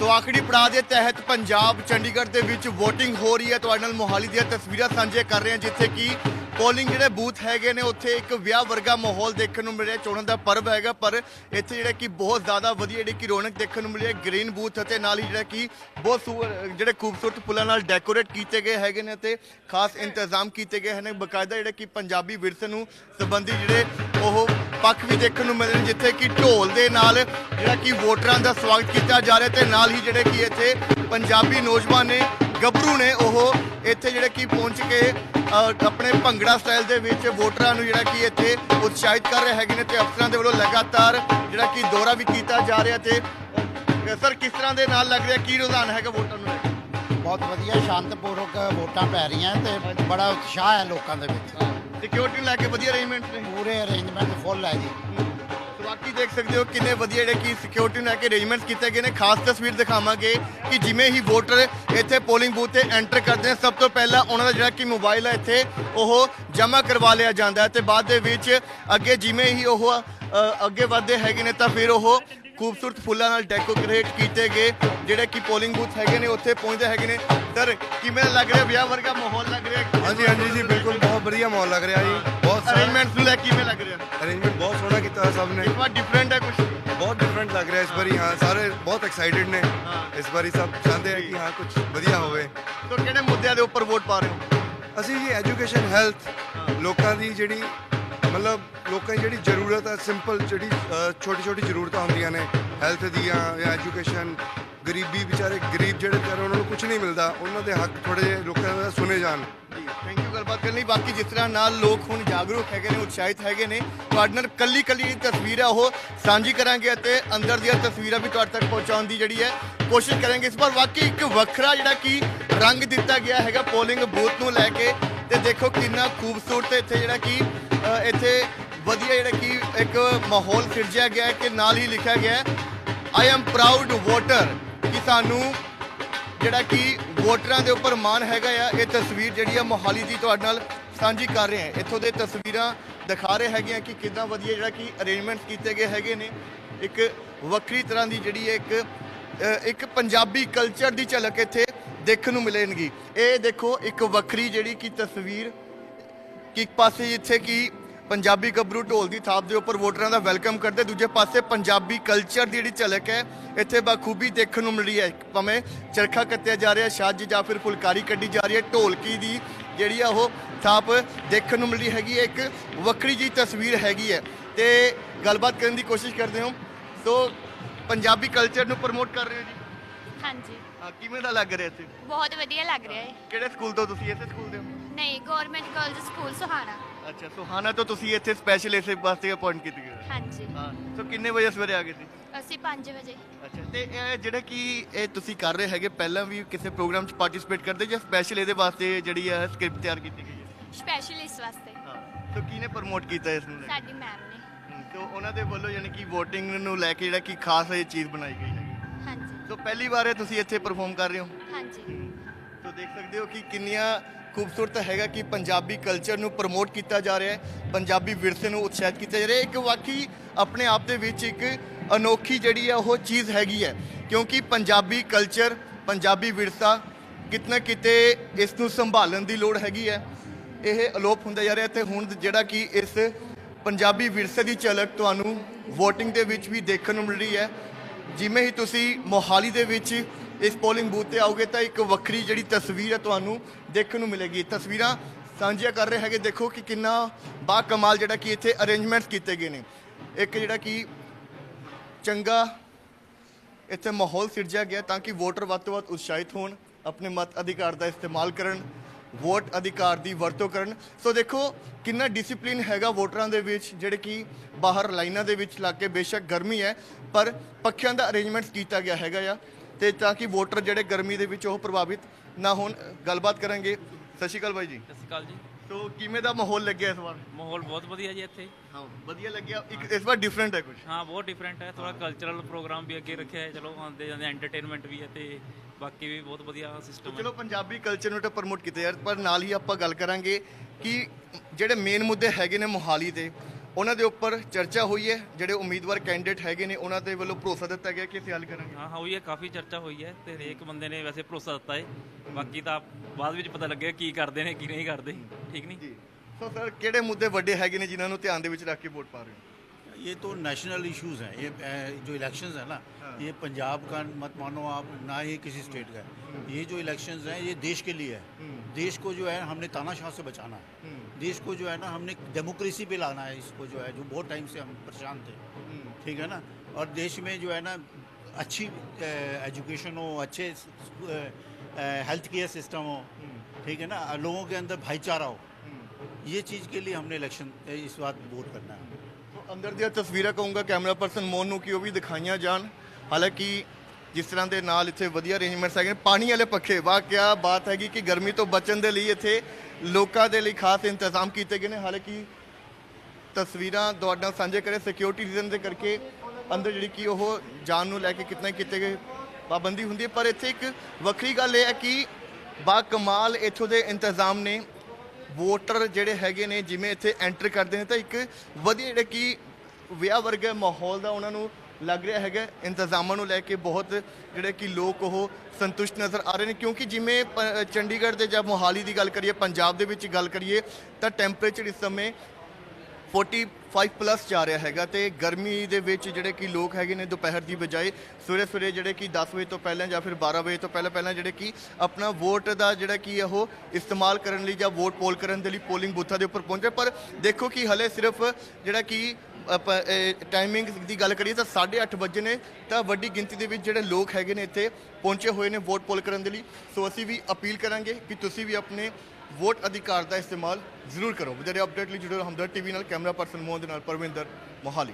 ਸੋ ਆਖਰੀ ਪੜਾਅ ਦੇ ਤਹਿਤ ਪੰਜਾਬ, ਚੰਡੀਗੜ੍ਹ ਦੇ ਵਿੱਚ VOTING ਹੋ ਰਹੀ ਹੈ। ਤੁਹਾਡੇ ਨਾਲ ਮੋਹਾਲੀ ਦੀਆਂ ਤਸਵੀਰਾਂ ਸਾਂਝੇ ਕਰ ਰਹੇ ਹਾਂ, ਜਿੱਥੇ ਕਿ ਪੋਲਿੰਗ ਜਿਹੜੇ ਬੂਥ ਹੈਗੇ ਨੇ, ਉੱਥੇ ਇੱਕ ਵਿਆਹ ਵਰਗਾ ਮਾਹੌਲ ਦੇਖਣ ਨੂੰ ਮਿਲਿਆ ਚੋਣਾਂ ਦਾ ਪਰਵ ਹੈਗਾ, ਪਰ ਇੱਥੇ ਜਿਹੜਾ ਕਿ ਬਹੁਤ ਜ਼ਿਆਦਾ ਵਧੀਆ ਜਿਹੜੀ ਕਿ ਰੌਣਕ ਦੇਖਣ ਨੂੰ ਮਿਲ ਰਹੀ ਹੈ। ਗ੍ਰੀਨ ਬੂਥ ਅਤੇ ਨਾਲ ਹੀ ਜਿਹੜਾ ਕਿ ਬਹੁਤ ਸੂ- ਜਿਹੜੇ ਖੂਬਸੂਰਤ ਫੁੱਲਾਂ ਨਾਲ ਡੈਕੋਰੇਟ ਕੀਤੇ ਗਏ ਹੈਗੇ ਨੇ ਤੇ ਖਾਸ ਇੰਤਜ਼ਾਮ ਕੀਤੇ ਗਏ ਹਨ। ਬਕਾਇਦਾ ਜਿਹੜਾ ਕਿ ਪੰਜਾਬੀ ਵਿਰਸੇ ਨੂੰ ਸੰਬੰਧੀ ਜਿਹੜੇ ਉਹ ਪੱਖ ਵੀ ਦੇਖਣ ਨੂੰ ਮਿਲ ਨੇ ਜਿੱਥੇ ਕਿ ਢੋਲ ਦੇ ਨਾਲ ਜਿਹੜਾ ਕਿ ਵੋਟਰਾਂ ਦਾ ਸਵਾਗਤ ਕੀਤਾ ਜਾ ਰਿਹਾ ਤੇ ਨਾਲ ਹੀ ਜਿਹੜੇ ਕਿ ਇੱਥੇ ਪੰਜਾਬੀ ਨੌਜਵਾਨ ਨੇ, ਗੱਭਰੂ ਨੇ ਉਹ ਇੱਥੇ ਜਿਹੜੇ ਕਿ ਪਹੁੰਚ ਕੇ ਆਪਣੇ ਭੰਗੜਾ ਸਟਾਈਲ ਦੇ ਵਿੱਚ ਵੋਟਰਾਂ ਨੂੰ ਜਿਹੜਾ ਕਿ ਇੱਥੇ ਉਤਸ਼ਾਹਿਤ ਕਰ ਰਹੇ ਹੈਗੇ ਨੇ ਤੇ ਅਫਸਰਾਂ ਦੇ ਵੱਲੋਂ ਲਗਾਤਾਰ ਜਿਹੜਾ ਕਿ ਦੌਰਾ ਵੀ ਕੀਤਾ ਜਾ ਰਿਹਾ ਤੇ ਸਰ ਕਿਸ ਤਰ੍ਹਾਂ ਦੇ ਨਾਲ ਲੱਗ ਰਿਹਾ, ਕੀ ਰੁਝਾਨ ਹੈਗਾ ਵੋਟਰਾਂ ਨੂੰ ਲੈ ਕੇ? ਬਹੁਤ ਵਧੀਆ, ਸ਼ਾਂਤਪੂਰਵਕ ਵੋਟਾਂ ਪੈ ਰਹੀਆਂ ਤੇ ਬੜਾ ਉਤਸ਼ਾਹ ਹੈ ਲੋਕਾਂ ਦੇ ਵਿੱਚ। ਸਿਕਿਉਰਿਟੀ ਲੈ ਕੇ ਵਧੀਆ ਅਰੇਂਜਮੈਂਟ ਨੇ ਪੂਰੇ ਅਰੇਂਜਮੈਂਟ ਫੁੱਲ ਹੈ ਜੀ। ਬਾਕੀ ਦੇਖ ਸਕਦੇ ਹੋ ਕਿੰਨੇ ਵਧੀਆ ਜਿਹੜੇ ਕਿ ਸਿਕਿਉਰਿਟੀ ਨੂੰ ਲੈ ਕੇ ਅਰੇਂਜਮੈਂਟਸ ਕੀਤੇ ਗਏ ਨੇ। ਖਾਸ ਤਸਵੀਰ ਦਿਖਾਵਾਂਗੇ ਕਿ ਜਿਵੇਂ ਹੀ ਵੋਟਰ ਇੱਥੇ ਪੋਲਿੰਗ ਬੂਥ ਤੇ ਐਂਟਰ ਕਰਦੇ ਨੇ ਸਭ ਤੋਂ ਪਹਿਲਾਂ ਉਹਨਾਂ ਦਾ ਜਿਹੜਾ ਕਿ ਮੋਬਾਈਲ ਹੈ ਇੱਥੇ ਉਹ ਜਮ੍ਹਾਂ ਕਰਵਾ ਲਿਆ ਜਾਂਦਾ ਹੈ ਤੇ ਬਾਅਦ ਦੇ ਵਿੱਚ ਅੱਗੇ ਜਿਵੇਂ ਹੀ ਉਹ ਅੱਗੇ ਵਧਦੇ ਹੈਗੇ ਨੇ ਤਾਂ ਫਿਰ ਉਹ ਖੂਬਸੂਰਤ ਫੁੱਲਾਂ ਨਾਲ ਡੈਕੋਰੇਟ ਕੀਤੇ ਗਏ ਜਿਹੜੇ ਕਿ ਪੋਲਿੰਗ ਬੂਥ ਹੈਗੇ ਨੇ ਉੱਥੇ ਪਹੁੰਚਦੇ ਹੈਗੇ ਨੇ। ਸਰ ਕਿਵੇਂ ਲੱਗ ਰਿਹਾ? ਵਿਆਹ ਵਰਗਾ ਮਾਹੌਲ ਲੱਗ ਰਿਹਾ? ਹਾਂਜੀ ਹਾਂਜੀ ਜੀ ਬਿਲਕੁਲ ਬਹੁਤ ਵਧੀਆ ਮਾਹੌਲ ਲੱਗ ਰਿਹਾ ਜੀ। ਬਹੁਤ ਅਰੇਂਜਮੈਂਟਸ ਨੂੰ ਲੈ ਕਿਵੇਂ ਲੱਗ ਰਿਹਾ? ਅਰੇਂਜਮੈਂਟ ਬਹੁਤ ਸੋਹਣਾ ਕੀਤਾ ਹੋਇਆ ਸਭ ਨੇ। ਇੱਕ ਵਾਰ ਡਿਫਰੈਂਟ ਹੈ ਕੁਝ ਬਹੁਤ ਡਿਫਰੈਂਟ ਲੱਗ ਰਿਹਾ ਇਸ ਵਾਰੀ ਹਾਂ ਸਾਰੇ ਬਹੁਤ ਐਕਸਾਈਟਿਡ ਨੇ। ਹਾਂ। ਇਸ ਵਾਰੀ ਸਭ ਚਾਹੁੰਦੇ ਆ ਕਿ ਹਾਂ ਕੁਝ ਵਧੀਆ ਹੋਵੇ। ਸੋ ਕਿਹੜੇ ਮੁੱਦਿਆਂ ਦੇ ਉੱਪਰ ਵੋਟ ਪਾ ਰਹੇ ਹੋ? ਅਸੀਂ ਜੀ ਐਜੂਕੇਸ਼ਨ ਹੈਲਥ ਲੋਕਾਂ ਦੀ ਜਿਹੜੀ ਮਤਲਬ ਲੋਕਾਂ ਦੀ ਜਿਹੜੀ ਜ਼ਰੂਰਤ ਹੈ ਸਿੰਪਲ ਜਿਹੜੀ ਛੋਟੀ ਛੋਟੀ ਜ਼ਰੂਰਤਾਂ ਹੁੰਦੀਆਂ ਨੇ ਹੈਲਥ ਦੀਆਂ ਜਾਂ ਐਜੂਕੇਸ਼ਨ ਗਰੀਬੀ ਵਿਚਾਰੇ, ਗਰੀਬ ਜਿਹੜੇ ਵਿਚਾਰੇ, ਉਹਨਾਂ ਨੂੰ ਕੁਝ ਨਹੀਂ ਮਿਲਦਾ, ਉਹਨਾਂ ਦੇ ਹੱਕ ਥੋੜੇ ਜਿਹੇ ਲੋਕਾਂ ਦਾ ਸੁਣੇ ਜਾਣ। ਜੀ ਥੈਂਕ ਯੂ ਗੱਲਬਾਤ ਕਰਨ। ਲਈ ਬਾਕੀ ਜਿਸ ਤਰ੍ਹਾਂ ਨਾਲ ਲੋਕ ਹੁਣ ਜਾਗਰੂਕ ਹੈਗੇ ਨੇ, ਉਤਸ਼ਾਹਿਤ ਹੈਗੇ ਨੇ, ਤੁਹਾਡੇ ਨਾਲ ਕੱਲੀ ਕੱਲੀ ਜਿਹੜੀ ਤਸਵੀਰ ਹੈ ਉਹ ਸਾਂਝੀ ਕਰਾਂਗੇ ਅਤੇ ਅੰਦਰ ਦੀਆਂ ਤਸਵੀਰਾਂ ਵੀ ਤੁਹਾਡੇ ਤੱਕ ਪਹੁੰਚਾਉਣ ਦੀ ਜਿਹੜੀ ਹੈ, ਕੋਸ਼ਿਸ਼ ਕਰਾਂਗੇ। ਇਸ ਵਾਰ ਵਾਕਈ ਇੱਕ ਵੱਖਰਾ ਜਿਹੜਾ ਕਿ ਰੰਗ ਦਿੱਤਾ ਗਿਆ ਹੈਗਾ ਪੋਲਿੰਗ ਬੂਥ ਨੂੰ ਲੈ ਕੇ। ਤੇ ਦੇਖੋ ਕਿੰਨਾ ਖੂਬਸੂਰਤ ਇੱਥੇ ਜਿਹੜਾ ਕਿ ਇੱਥੇ ਵਧੀਆ ਜਿਹੜਾ ਕਿ ਇੱਕ ਮਾਹੌਲ ਸਿਰਜਿਆ ਗਿਆ ਹੈ ਕਿ ਨਾਲ ਹੀ ਲਿਖਿਆ ਗਿਆ ਹੈ ਆਈ ਐਮ ਪ੍ਰਾਊਡ ਵੋਟਰ ਕਿ ਸਾਨੂੰ ਜਿਹੜਾ ਕਿ ਵੋਟਰਾਂ ਦੇ ਉੱਪਰ ਮਾਣ ਹੈਗਾ ਆ। ਇਹ ਤਸਵੀਰ ਜਿਹੜੀ ਆ ਮੋਹਾਲੀ ਦੀ ਤੁਹਾਡੇ ਨਾਲ ਸਾਂਝੀ ਕਰ ਰਹੇ ਹਾਂ। ਇੱਥੋਂ ਦੇ ਤਸਵੀਰਾਂ ਦਿਖਾ ਰਹੇ ਹੈਗੇ ਆ ਕਿ ਕਿੰਨਾ ਵਧੀਆ ਜਿਹੜਾ ਕਿ ਅਰੇਂਜਮੈਂਟਸ ਕੀਤੇ ਗਏ ਹੈਗੇ ਨੇ। ਇੱਕ ਵੱਖਰੀ ਤਰ੍ਹਾਂ ਦੀ ਜਿਹੜੀ ਹੈ ਇੱਕ ਇੱਕ ਪੰਜਾਬੀ ਕਲਚਰ ਦੀ ਝਲਕ ਇੱਥੇ ਦੇਖਣ ਨੂੰ ਮਿਲੇਗੀ। ਇਹ ਦੇਖੋ ਇੱਕ ਵੱਖਰੀ ਜਿਹੜੀ ਕਿ ਤਸਵੀਰ ਕਿ ਇੱਕ ਪਾਸੇ ਜਿੱਥੇ ਕਿ ਪੰਜਾਬੀ ਗੱਭਰੂ ਢੋਲ ਦੀ ਥਾਪ ਦੇ ਉੱਪਰ ਵੋਟਰਾਂ ਦਾ ਵੈਲਕਮ ਕਰਦੇ ਦੂਜੇ ਪਾਸੇ ਪੰਜਾਬੀ ਕਲਚਰ ਦੀ ਜਿਹੜੀ ਝਲਕ ਹੈ ਇੱਥੇ ਬਖੂਬੀ ਦੇਖਣ ਨੂੰ ਮਿਲ ਹੈ। ਭਾਵੇਂ ਚਰਖਾ ਕੱਤਿਆ ਜਾ ਰਿਹਾ ਛੱਜ ਜਾਂ ਫਿਰ ਫੁਲਕਾਰੀ ਕੱਢੀ ਜਾ ਰਹੀ ਹੈ ਢੋਲਕੀ ਦੀ ਜਿਹੜੀ ਆ ਉਹ ਥਾਪ ਦੇਖਣ ਨੂੰ ਮਿਲ ਹੈਗੀ ਹੈ ਇੱਕ ਵੱਖਰੀ ਜੀ ਤਸਵੀਰ ਹੈਗੀ ਹੈ। ਤੇ ਗੱਲਬਾਤ ਕਰਨ ਦੀ ਕੋਸ਼ਿਸ਼ ਕਰਦੇ ਹਾਂ। ਸੋ ਪੰਜਾਬੀ ਕਲਚਰ ਨੂੰ ਪ੍ਰਮੋਟ ਕਰ ਰਹੇ ਹੋ ਜੀ? ਹਾਂਜੀ। ਹਾਂ, ਕਿਵੇਂ ਦਾ ਲੱਗ ਰਿਹਾ ਇੱਥੇ? ਬਹੁਤ ਵਧੀਆ ਲੱਗ ਰਿਹਾ ਹੈ। ਕਿਹੜੇ ਸਕੂਲ ਤੋਂ ਤੁਸੀਂ ਇਸੇ ਸਕੂਲ ਦੇ ਹੋ? ਨਹੀਂ ਗਵਰਨਮੈਂਟ ਕਾਲਜ ਸਕੂਲ ਸੁਹਾਣਾ ਅੱਛਾ ਸੁਹਾਣਾ ਤੋਂ ਤੁਸੀਂ ਇੱਥੇ ਸਪੈਸ਼ਲ ਇਸੇ ਵਾਸਤੇ ਅਪਾਇੰਟ ਕੀਤੀ ਗਈ ਹੋ। ਹਾਂਜੀ। ਹਾਂ ਸੋ ਕਿੰਨੇ ਵਜੇ ਸਵੇਰੇ ਆ ਗਏ ਸੀ? ਅਸੀਂ 5 ਵਜੇ। ਅੱਛਾ ਤੇ ਇਹ ਜਿਹੜਾ ਕਿ ਇਹ ਤੁਸੀਂ ਕਰ ਰਹੇ ਹੈਗੇ ਪਹਿਲਾਂ ਵੀ ਕਿਸੇ ਪ੍ਰੋਗਰਾਮ 'ਚ ਪਾਰਟਿਸਿਪੇਟ ਕਰਦੇ ਜਾਂ ਸਪੈਸ਼ਲ ਇਹਦੇ ਵਾਸਤੇ ਜਿਹੜੀ ਹੈ ਸਕ੍ਰਿਪਟ ਤਿਆਰ ਕੀਤੀ ਗਈ ਹੈ? ਸਪੈਸ਼ਲ ਇਸ ਵਾਸਤੇ। ਹਾਂ ਸੋ ਕਿਹਨੇ ਪ੍ਰਮੋਟ ਕੀਤਾ ਇਸ ਨੂੰ? ਸਾਡੀ ਮੈਮ ਨੇ। ਸੋ ਉਹਨਾਂ ਦੇ ਵੱਲੋਂ ਯਾਨੀ ਕਿ VOTING ਨੂੰ ਲੈ ਕੇ ਜਿਹੜਾ ਕਿ ਖਾਸ ਇਹ ਚੀਜ਼ ਬਣਾਈ ਗਈ ਹੈ ਹਾਂਜੀ। ਸੋ ਪਹਿਲੀ ਵਾਰ ਇਹ ਤੁਸੀਂ ਇੱਥੇ ਪਰਫਾਰਮ ਕਰ ਰਹੇ ਹੋ? ਹਾਂਜੀ। ਸੋ ਦੇਖ ਸਕਦੇ ਹੋ ਕਿ ਕਿੰਨੀਆਂ ਖੂਬਸੂਰਤ ਹੈਗਾ ਕਿ ਪੰਜਾਬੀ ਕਲਚਰ ਨੂੰ ਪ੍ਰਮੋਟ ਕੀਤਾ ਜਾ ਰਿਹਾ ਹੈ, ਪੰਜਾਬੀ ਵਿਰਸੇ ਨੂੰ ਉਤਸ਼ਾਹਿਤ ਕੀਤਾ ਜਾ ਰਿਹਾ ਹੈ। ਇੱਕ ਵਾਕਈ ਆਪਣੇ ਆਪ ਦੇ ਵਿੱਚ ਇੱਕ ਅਨੋਖੀ ਜਿਹੜੀ ਹੈ, ਉਹ ਚੀਜ਼ ਹੈਗੀ ਹੈ, ਕਿਉਂਕਿ ਪੰਜਾਬੀ ਕਲਚਰ ਪੰਜਾਬੀ ਵਿਰਸਾ ਕਿਤਨਾ ਕਿਤੇ ਇਸ ਨੂੰ ਸੰਭਾਲਣ ਦੀ ਲੋੜ ਹੈਗੀ ਹੈ। ਇਹ ਅਲੋਪ ਹੁੰਦਾ ਜਾ ਰਿਹਾ ਤੇ ਹੁਣ ਜਿਹੜਾ ਕਿ ਇਸ ਪੰਜਾਬੀ ਵਿਰਸੇ ਦੀ ਝਲਕ ਤੁਹਾਨੂੰ VOTING ਦੇ ਵਿੱਚ ਵੀ ਦੇਖਣ ਨੂੰ ਮਿਲ ਰਹੀ ਹੈ। ਜਿਵੇਂ ਹੀ ਤੁਸੀਂ ਮੋਹਾਲੀ ਦੇ ਵਿੱਚ ਇਸ ਪੋਲਿੰਗ ਬੂਥ ਤੇ ਆਓਗੇ ਤਾਂ ਇੱਕ ਵੱਖਰੀ ਜਿਹੜੀ ਤਸਵੀਰ ਹੈ ਤੁਹਾਨੂੰ ਦੇਖਣ ਨੂੰ ਮਿਲੇਗੀ। ਤਸਵੀਰਾਂ ਸਾਂਝੀਆਂ ਕਰ ਰਹੇ ਹੈਗੇ, ਦੇਖੋ ਕਿ ਕਿੰਨਾ ਬਾ ਕਮਾਲ ਜਿਹੜਾ ਕਿ ਇੱਥੇ ਅਰੇਂਜਮੈਂਟਸ ਕੀਤੇ ਗਏ ਨੇ। ਇੱਕ ਜਿਹੜਾ ਕਿ ਚੰਗਾ ਇੱਥੇ ਮਾਹੌਲ ਸਿਰਜਿਆ ਗਿਆ ਤਾਂ ਕਿ ਵੋਟਰ ਵੱਧ ਤੋਂ ਵੱਧ ਉਤਸ਼ਾਹਿਤ ਹੋਣ, ਆਪਣੇ ਮਤ ਅਧਿਕਾਰ ਦਾ ਇਸਤੇਮਾਲ ਕਰਨ, ਵੋਟ ਅਧਿਕਾਰ ਦੀ ਵਰਤੋਂ ਕਰਨ। ਸੋ ਦੇਖੋ ਕਿੰਨਾ ਡਿਸਪਲਿਨ ਹੈਗਾ ਵੋਟਰਾਂ ਦੇ ਵਿੱਚ, ਜਿਹੜੇ ਕਿ ਬਾਹਰ ਲਾਈਨਾਂ ਦੇ ਵਿੱਚ ਲੱਗ ਕੇ ਬੇਸ਼ੱਕ ਗਰਮੀ ਹੈ, ਪਰ ਪੱਖਿਆਂ ਦਾ ਅਰੇਂਜਮੈਂਟਸ ਕੀਤਾ ਗਿਆ ਹੈਗਾ ਆ। ਤੇ ਤਾਂ ਕਿ ਵੋਟਰ ਜਿਹੜੇ ਗਰਮੀ ਦੇ ਵਿੱਚ ਉਹ ਪ੍ਰਭਾਵਿਤ ਨਾ ਹੋਣ। ਗੱਲਬਾਤ ਕਰਾਂਗੇ। ਸਤਿ ਸ਼੍ਰੀ ਅਕਾਲ ਬਾਈ ਜੀ। ਸਤਿ ਸ਼੍ਰੀ ਅਕਾਲ ਜੀ। ਸੋ ਕਿਵੇਂ ਦਾ ਮਾਹੌਲ ਲੱਗਿਆ ਇਸ ਵਾਰ? ਮਾਹੌਲ ਬਹੁਤ ਵਧੀਆ ਜੀ ਇੱਥੇ। ਹਾਂ ਵਧੀਆ ਲੱਗਿਆ। ਇੱਕ ਇਸ ਵਾਰ ਡਿਫਰੈਂਟ ਹੈ ਕੁਝ ਹਾਂ ਬਹੁਤ ਡਿਫਰੈਂਟ ਹੈ। ਥੋੜਾ ਕਲਚਰਲ ਪ੍ਰੋਗਰਾਮ ਵੀ ਅੱਗੇ ਰੱਖਿਆ ਹੈ। ਚਲੋ ਆਉਂਦੇ ਜਾਂਦੇ ਐਂਟਰਟੇਨਮੈਂਟ ਵੀ ਹੈ ਤੇ ਬਾਕੀ ਵੀ ਬਹੁਤ ਵਧੀਆ ਸਿਸਟਮ ਹੈ। ਚਲੋ ਪੰਜਾਬੀ ਕਲਚਰ ਨੂੰ ਤਾਂ ਪ੍ਰਮੋਟ ਕੀਤਾ ਯਾਰ ਪਰ ਨਾਲ ਹੀ ਆਪਾਂ ਗੱਲ ਕਰਾਂਗੇ ਕਿ ਜਿਹੜੇ ਮੇਨ ਮੁੱਦੇ ਹੈਗੇ ਨੇ ਮੋਹਾਲੀ ਦੇ ਉਹਨਾਂ ਦੇ ਉੱਪਰ ਚਰਚਾ ਹੋਈ ਹੈ ਜਿਹੜੇ ਉਮੀਦਵਾਰ ਕੈਂਡੀਡੇਟ ਹੈਗੇ ਨੇ ਉਹਨਾਂ ਦੇ ਵੱਲੋਂ ਭਰੋਸਾ ਦਿੱਤਾ ਗਿਆ ਕਿ ਅਸੀਂ ਹੱਲ ਕਰਾਂਗੇ ਹਾਂ ਹੋਈ ਹੈ ਕਾਫੀ ਚਰਚਾ ਹੋਈ ਹੈ ਤੇ ਹਰੇਕ ਬੰਦੇ ਨੇ ਵੈਸੇ ਭਰੋਸਾ ਦਿੱਤਾ ਹੈ ਬਾਕੀ ਤਾਂ ਬਾਅਦ ਵਿੱਚ ਪਤਾ ਲੱਗੇਗਾ ਕੀ ਕਰਦੇ ਨੇ ਕੀ ਨਹੀਂ ਕਰਦੇ ਠੀਕ ਨਹੀਂ ਜੀ ਸੋ ਸਰ ਕਿਹੜੇ ਮੁੱਦੇ ਵੱਡੇ ਹੈਗੇ ਨੇ ਜਿਨ੍ਹਾਂ ਨੂੰ ਧਿਆਨ ਦੇ ਵਿੱਚ ਰੱਖ ਕੇ ਵੋਟ ਪਾ ਰਹੇ ਹੋ ये तो नेशनल इश्यूज हैं ये अ, जो इलेक्शंस है ना ये पंजाब का मत मानो आप ना ही किसी स्टेट का है ये जो इलेक्शंस हैं ये देश के लिए है देश को जो है हमने तानाशाह से बचाना है देश को जो है ना हमने डेमोक्रेसी पे लाना है इसको जो है जो बहुत टाइम से हम परेशान थे। हम्म। ठीक है ना? और देश में जो है ना अच्छी एजुकेशन हो अच्छे हेल्थ केयर सिस्टम हो हम्म। ठीक है ना? लोगों के अंदर भाईचारा हो। हम्म। ये चीज़ के लिए हमने इलेक्शन इस बात वोट करना है। तो अंदर दिया तस्वीरें कहूँगा कैमरा पर्सन मोनू की वो भी दिखाइयाँ जान। हालाँकि ਜਿਸ ਤਰ੍ਹਾਂ ਦੇ ਨਾਲ ਇੱਥੇ ਵਧੀਆ ਅਰੇਂਜਮੈਂਟਸ ਹੈਗੇ ਨੇ, ਪਾਣੀ ਵਾਲੇ ਪੱਖੇ ਵਾਹ ਕਿਆ ਬਾਤ ਹੈਗੀ ਕਿ ਗਰਮੀ ਤੋਂ ਬਚਣ ਦੇ ਲਈ ਇੱਥੇ ਲੋਕਾਂ ਦੇ ਲਈ ਖਾਸ ਇੰਤਜ਼ਾਮ ਕੀਤੇ ਗਏ ਨੇ। ਹਾਲਾਂਕਿ ਤਸਵੀਰਾਂ ਤੁਹਾਡੇ ਨਾਲ ਸਾਂਝੇ ਕਰੇ ਸਿਕਿਉਰਿਟੀ ਰੀਜ਼ਨ ਦੇ ਕਰਕੇ ਅੰਦਰ ਜਿਹੜੀ ਕਿ ਉਹ ਜਾਨ ਨੂੰ ਲੈ ਕੇ ਕਿਤਨਾ ਹੀ ਕੀਤੇ ਗਏ ਪਾਬੰਦੀ ਹੁੰਦੀ ਹੈ। ਪਰ ਇੱਥੇ ਇੱਕ ਵੱਖਰੀ ਗੱਲ ਇਹ ਹੈ ਕਿ ਬਾ ਕਮਾਲ ਇੱਥੋਂ ਦੇ ਇੰਤਜ਼ਾਮ ਨੇ। ਵੋਟਰ ਜਿਹੜੇ ਹੈਗੇ ਨੇ ਜਿਵੇਂ ਇੱਥੇ ਐਂਟਰ ਕਰਦੇ ਨੇ ਤਾਂ ਇੱਕ ਵਧੀਆ ਜਿਹੜੇ ਕਿ ਵਿਆਹ ਵਰਗਾ ਮਾਹੌਲ ਦਾ ਉਹਨਾਂ ਨੂੰ ਲੱਗ ਰਿਹਾ ਹੈਗਾ। ਇੰਤਜ਼ਾਮਾਂ ਨੂੰ ਲੈ ਕੇ ਬਹੁਤ ਜਿਹੜੇ ਕਿ ਲੋਕ ਉਹ ਸੰਤੁਸ਼ਟ ਨਜ਼ਰ ਆ ਰਹੇ ਨੇ, ਕਿਉਂਕਿ ਜਿਵੇਂ ਪ- ਚੰਡੀਗੜ੍ਹ ਦੇ ਜਾਂ ਮੋਹਾਲੀ ਦੀ ਗੱਲ ਕਰੀਏ, ਪੰਜਾਬ ਦੇ ਵਿੱਚ ਗੱਲ ਕਰੀਏ, ਤਾਂ ਟੈਂਪਰੇਚਰ ਇਸ ਸਮੇਂ 45 ਪਲੱਸ ਜਾ ਰਿਹਾ ਹੈਗਾ ਤੇ ਗਰਮੀ ਦੇ ਵਿੱਚ ਜਿਹੜੇ ਕਿ ਲੋਕ ਹੈਗੇ ਨੇ ਦੁਪਹਿਰ ਦੀ ਬਜਾਏ ਸਵੇਰੇ ਸਵੇਰੇ ਜਿਹੜੇ ਕਿ 10 ਵਜੇ ਤੋਂ ਪਹਿਲਾਂ ਜਾਂ ਫਿਰ 12 ਵਜੇ ਤੋਂ ਪਹਿਲਾਂ ਪਹਿਲਾਂ ਜਿਹੜੇ ਕਿ ਆਪਣਾ ਵੋਟ ਦਾ ਜਿਹੜਾ ਕਿ ਉਹ ਇਸਤੇਮਾਲ ਕਰਨ ਲਈ ਜਾਂ ਵੋਟ ਪੋਲ ਕਰਨ ਦੇ ਲਈ ਪੋਲਿੰਗ ਬੂਥਾਂ ਦੇ ਉੱਪਰ ਪਹੁੰਚੇ। ਪਰ ਦੇਖੋ ਕਿ ਹਲੇ ਸਿਰਫ ਜਿਹੜਾ ਕਿ ਟਾਈਮਿੰਗ ਦੀ ਗੱਲ ਕਰੀਏ ਤਾਂ 8:30 ਵਜੇ ਨੇ, ਤਾਂ ਵੱਡੀ ਗਿਣਤੀ ਦੇ ਵਿੱਚ ਜਿਹੜੇ ਲੋਕ ਹੈਗੇ ਨੇ ਇੱਥੇ ਪਹੁੰਚੇ ਹੋਏ ਨੇ ਵੋਟ ਪੋਲ ਕਰਨ ਦੇ ਲਈ। ਸੋ ਅਸੀਂ ਵੀ ਅਪੀਲ ਕਰਾਂਗੇ ਕਿ ਤੁਸੀਂ ਵੀ ਆਪਣੇ ਵੋਟ ਅਧਿਕਾਰ ਦਾ ਇਸਤੇਮਾਲ ਜ਼ਰੂਰ ਕਰੋ। ਵਧੇਰੇ ਅਪਡੇਟ ਲਈ ਜੁੜੇ ਰਹੋ ਹਮਦਰ ਟੀਵੀ ਨਾਲ, ਕੈਮਰਾ ਪਰਸਨ ਮੋਹਨ ਦੇ ਨਾਲ ਪਰਵਿੰਦਰ ਮੋਹਾਲੀ।